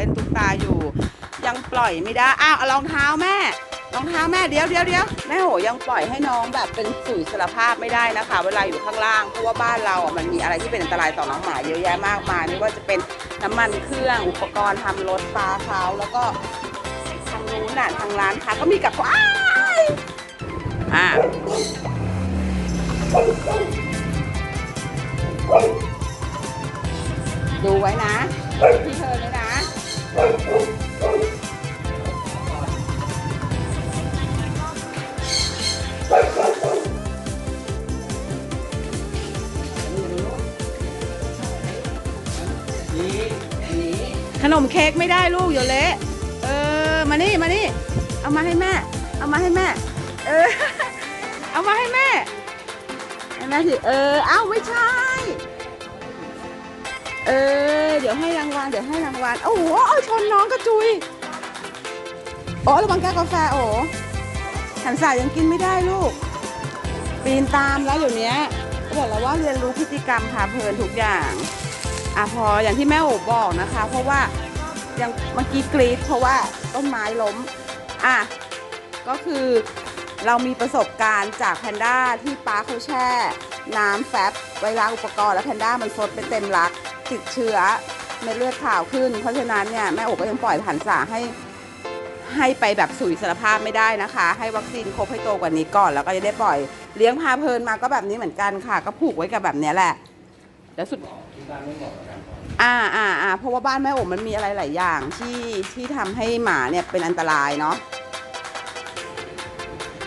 เล่นตุ๊กตาอยู่ ยังปล่อยไม่ได้อ้าวรองเท้าแม่รองเท้าแม่เดี๋ยวเดี๋ยวเดี๋ยวแม่โหยังปล่อยให้น้องแบบเป็นสู่อิสารภาพไม่ได้นะคะ เวลาอยู่ข้างล่างเพราะว่าบ้านเราอะมันมีอะไรที่เป็นอันตรายต่อน้องหมาเยอะแยะมากมายไม่ว่าจะเป็นน้ำมันเครื่องอุปกรณ์ทำรถฟ้าเขาแล้วก็ทางนู้นน่ะทางร้านค้าก็มีกับว้ายอะดูไว้นะพี่เธอเลย ขนมเค้กไม่ได้ลูกเดี๋ยวเละเออ มานี่ มานี่ เอามาให้แม่ เอามาให้แม่ เออ เอามาให้แม่ให้แม่สิเออ เอ้าไม่ใช่ เออ ดี๋ยวให้รางวัลเดี๋ยวให้รางวัลโอ้โหเอาชนน้องกระจุยโอ้ระวังแก้วกาแฟโอ้หันสายยังกินไม่ได้ลูก ปีนตามแล้วเดี๋ยวนี้ก็บอกแล้วว่าเรียนรู้พฤติกรรมพาเพลินทุกอย่างอะพออย่างที่แม่โอบบอกนะคะ เพราะว่ายังเมื่อกี้กรีดเพราะว่าต้นไม้ล้มอะก็คือเรามีประสบการณ์จากแพนด้าที่ป้าเขาแช่ น้ำแฟบไวลาอุปกรณ์แล้วแพนด้ามันซดไปเต็มรักติดเชื้อ เม็ดเลือดขาวขึ้น เพราะฉะนั้นเนี่ยแม่โอบก็ยังปล่อยผันสาให้ให้ไปแบบสู่อิสรภาพไม่ได้นะคะ ให้วัคซีนครบให้โตกว่านี้ก่อน แล้วก็จะได้ปล่อยเลี้ยงพาเพลินมาก็แบบนี้เหมือนกันค่ะ ก็ผูกไว้กับแบบนี้แหละแล้วสุดอ่าอ่าอ่าเพราะว่าบ้านแม่โอ๋มันมีอะไรหลายอย่างที่ที่ทำให้หมาเนี่ยเป็นอันตรายเนาะ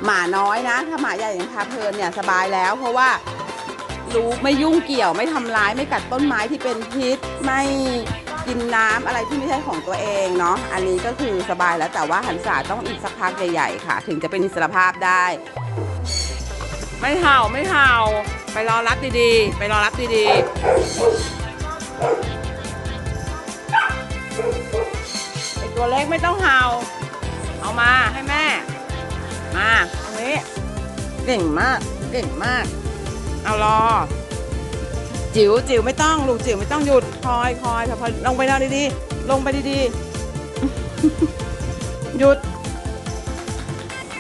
หมาน้อยนะ ถ้าหมาใหญ่อย่างพาเพลินเนี่ยสบายแล้ว เพราะว่า รู้ไม่ยุ่งเกี่ยวไม่ทำร้ายไม่กัดต้นไม้ที่เป็นพิษไม่กินน้ำอะไรที่ไม่ใช่ของตัวเองเนาะอันนี้ก็คือสบายแล้วแต่ว่าหันษาต้องอีกสักพักใหญ่ๆค่ะ ถึงจะเป็นอิสรภาพได้ ไม่เห่าไม่เห่า ไปรอรับดีๆ ไปรอรับดีๆไอตัวเล็กไม่ต้องเห่า เอามาให้แม่ มาตรงนี้เก่งมากเก่งมาก เอารอ จิ๋วจิ๋วไม่ต้องลูกจิ๋วไม่ต้องหยุดคอยคอยพอพอลงไปนอนดีๆ ลงไปดีๆ หยุด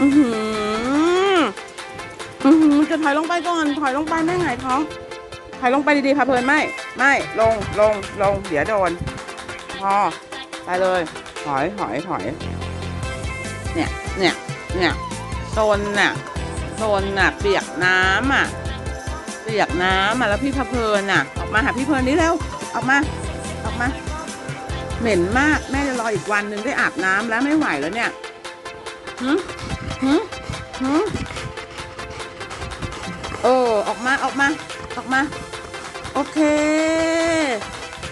อือหืออือหือจะถอยลงไปก่อนถอยลงไปแม่หงายท้อถอยลงไปดีๆค่ะเพลินไม่ไม่ลงลงลงเดี๋ยวโดน พอไปเลยถอยถอยถอยเนี่ยเนี่ยเนี่ยโซนน่ะโซนน่ะเปียกน้ำอะ ปียกน้ำอะแล้วพี่พะเพลินน่ะ ออกมาหาพี่เพลินนี้เร็วออกมาออกมา เหม็นมากแม่จะรออีกวันหนึ่งได้อาบน้ำแล้วไม่ไหวแล้วเนี่ยหืมหืมหืมเออออกมาออกมาออกมา โอเค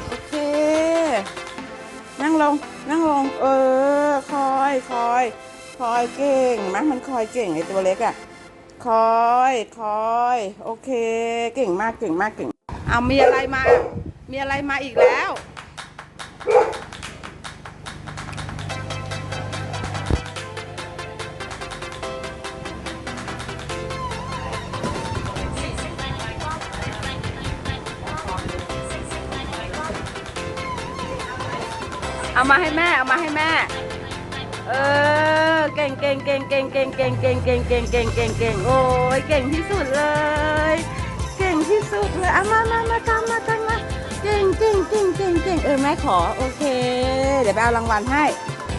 โอเค นั่งลง นั่งลง เออ คอย คอย คอยเก่งไหมมันคอยเก่งไอตัวเล็กอะ่ะ คอย คอย โอเค เก่งมาก เก่งมาก เก่ง เอามีอะไรมา มีอะไรมาอีกแล้ว เอามาให้แม่ เอามาให้แม่ เออ เก่งเก่งเก่งเก่งเก่งเก่งเก่งเก่งเก่งเก่งเก่งเก่งโอ้ยเก่งที่สุดเลย เก่งที่สุดเลยเอามามามาตามมาตามมาเก่งเก่งเก่งเก่งเก่งเออแม่ขอโอเค เดี๋ยวไปเอารางวัลให้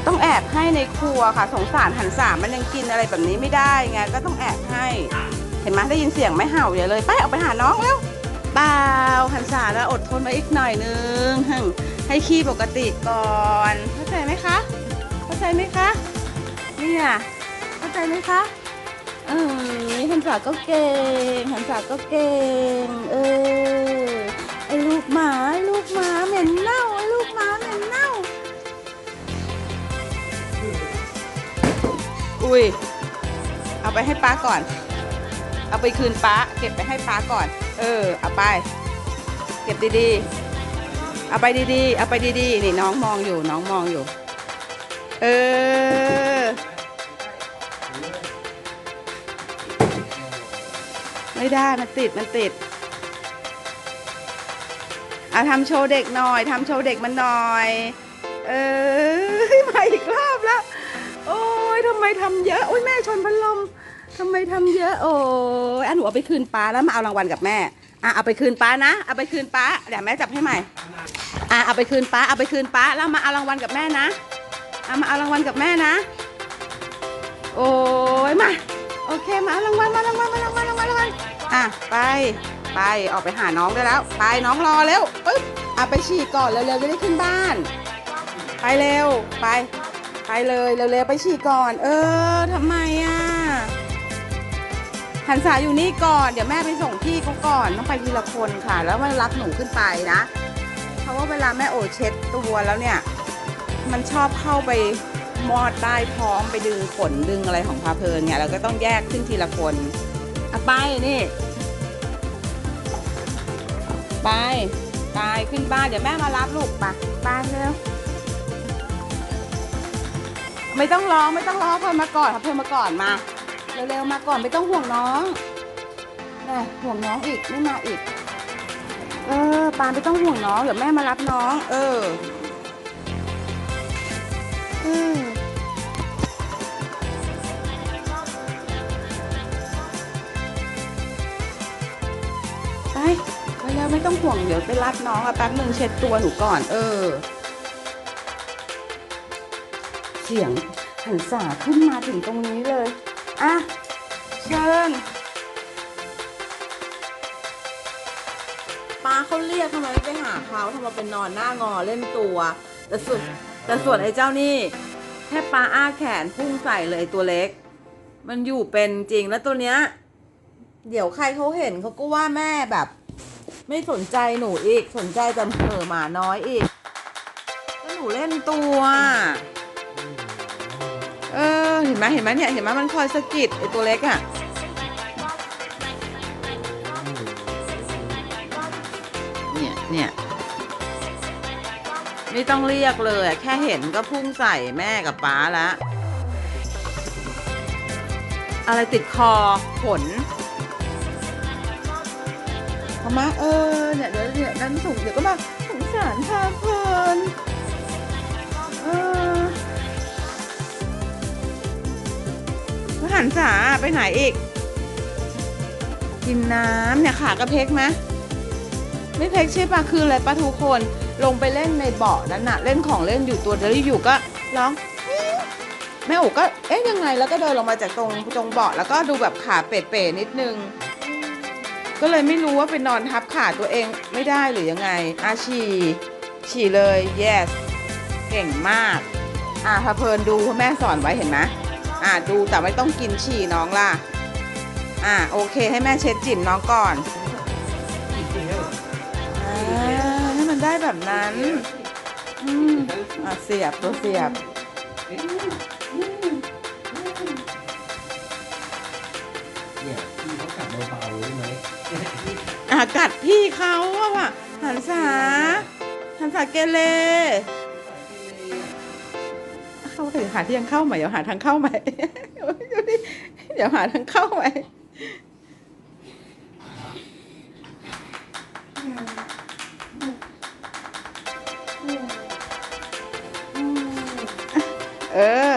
ต้องแอบให้ในครัวค่ะ สงสารหันสามมันยังกินอะไรแบบนี้ไม่ได้ไงก็ต้องแอบให้ เห็นไหมได้ยินเสียงไม่เห่าอย่าเลย ไปออกไปหาน้องแล้วเปล่าหันสาแล้วอดทนมาอีกหน่อยนึงให้ขี้ปกติก่อนเข้าใจไหมคะ ใจไหมคะ เนี่ยเข้าใจไหมคะเออหันสาก็เก่งหันสาก็เก่ง เออ ไอ้ลูกหมาไอลูกหมาเหม็นเน่า ไอ้ลูกหมาเหม็นเน่า อุ้ย เอาไปให้ป้าก่อน เอาไปคืนป้า เก็บไปให้ป้าก่อน เออ เอาไป เก็บดีๆ เอาไปดีๆ เอาไปดีๆ นี่น้องมองอยู่ น้องมองอยู่ เออ ไม่ได้มันติดมันติดอะทำโชว์เด็กหน่อยทำโชว์เด็กมันหน่อย เอออีกรอบแล้ว โอ้ยทำไมทำเยอะโอ้ยแม่ชนพัดลมทำไมทำเยอะ โอ้ยอันหนูเอาไปคืนป้าแล้วมาเอารางวัลกับแม่อะเอาไปคืนป้านะเอาไปคืนป้าเดี๋ยวแม่จับให้ใหม่อะเอาไปคืนป้าเอาไปคืนป้าแล้วมาเอารางวัลกับแม่นะ เอามาเอารางวัลกับแม่นะ โอ้ยมา โอเค มาเอารางวัล มารางวัล มารางวัล รางวัล รางวัล อะ ไป ไป ออกไปหาน้องได้แล้ว ไป น้องรอเร็วปึ๊บอะไปฉี่ก่อน เร็วๆจะได้ขึ้นบ้าน ไปเร็ว ไป ไปเลย เร็วๆไปฉี่ก่อน เออทำไมอะหันษาอยู่นี่ก่อน เดี๋ยวแม่ไปส่งพี่เขาก่อน ต้องไปทีละคนค่ะ แล้วมารับหนูขึ้นไปนะ เพราะว่าเวลาแม่โอเช็ดตัวแล้วเนี่ย มันชอบเข้าไปมอดใต้ท้องไปดึงขนดึงอะไรของพาเพลินไงเราก็ต้องแยกขึ้นทีละคนอะไปนี่ ไปไปขึ้นบ้านเดี๋ยวแม่มารับลูกไปไปเร็วไม่ต้องร้องไม่ต้องร้องเพิ่มมาก่อนครับเพิ่มมาก่อนมาเร็วๆมาก่อนไม่ต้องห่วงน้องน่ะห่วงน้องอีกไม่มาอีก เออปานไม่ต้องห่วงน้องเดี๋ยวแม่มารับน้อง เออ ออไปไปแล้วไม่ต้องห่วงเดี๋ยวไปรับน้องอะแป๊บนึงเช็ดตัวหนูก่อน เออ เสียงหันษาขึ้นมาถึงตรงนี้เลย อะ เชิญป้าเขาเรียกทำไมไม่ไปหาเขาทำไมเป็นนอนหน้างอเล่นตัวแต่ส่วน แต่ส่วนไอ้เจ้านี่แค่ปลาอ้าแขนพุ่งใส่เลยไอ้ตัวเล็ก มันอยู่เป็นจริงแล้วตัวเนี้ย เดี๋ยวใครเขาเห็นเขาก็ว่าแม่แบบ ไม่สนใจหนูอีกสนใจแต่เออหมาน้อยอีกก็หนูเล่นตัวเออเห็นไหมเห็นไหมเนี่ยเห็นไหมมันคอยสะกิดไอตัวเล็กอะ่ะเนี่ยเนี่ย ไม่ต้องเรียกเลย แค่เห็นก็พุ่งใส่แม่กับป๊าแล้วอะไรติดคอขนเอามาเออเนี่ยเดี๋ยวเดี๋ยวนั้นถูกเดี๋ยวก็มาสงสารพาเพลินเออหันษาไปไหนอีก กินน้ำเนี่ยขากระเพกไหมไม่เพกใช่ปะคืออะไรปะทุกคน ลงไปเล่นในเบาะนั้นน่ะ เล่นของเล่นอยู่ตัวเดียวอยู่ก็ร้องแม่โอ๋ก็เอ๊ะยังไงแล้วก็เดินลงมาจากตรงตรงเบาะแล้วก็ดูแบบขาเป๋ๆนิดนึง ก็เลยไม่รู้ว่าไปนอนทับขาตัวเองไม่ได้หรือยังไงอาฉี่ฉี่เลย yes เก่งมาก อ่าพาเพลินดูพ่อแม่สอนไว้เห็นไหมอ่าดูแต่ไม่ต้องกินฉี่น้องล่ะ อ่าโอเคให้แม่เช็ดจิ่มน้องก่อนอ่าให้มัน ได้แบบนั้น อืมอะเสียบตัวเสียบ เนี่ยพี่เขากลับเบาๆใช่ไหมอะกัดพี่เขาอะว่ะหันษาหันษาเกเรเข้าถึงหาที่ยังเข้าใหม่เดี๋ยวหาทางเข้าใหม่ เดี๋ยวหาทางเข้าใหม่ เออ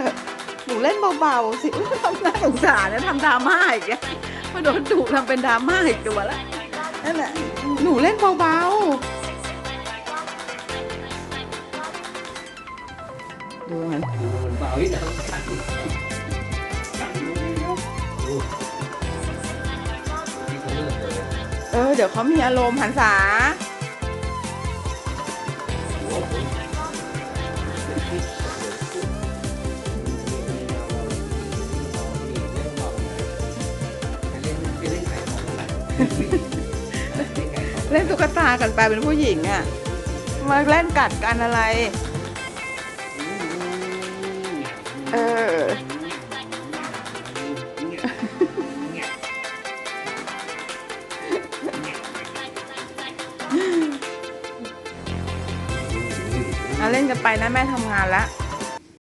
หนูเล่นเบาๆสิทำน่าสงสารนะทำดราม่าอีกแล้วมาโดนดุทำเป็นดราม่าอีกตัวล้วนั่นแหละหนูเล่นเบาๆ ดูมันดูมันเบาที่จะต้องกัดกัดดูดูที่เขาเลิกเลยเออ เดี๋ยวเขามีอารมณ์หันษา เล่นตุ๊กตากันไปเป็นผู้หญิงอะมาเล่นกัดกันอะไร เออ เอาเล่นกันไปนะแม่ทำงานแล้ว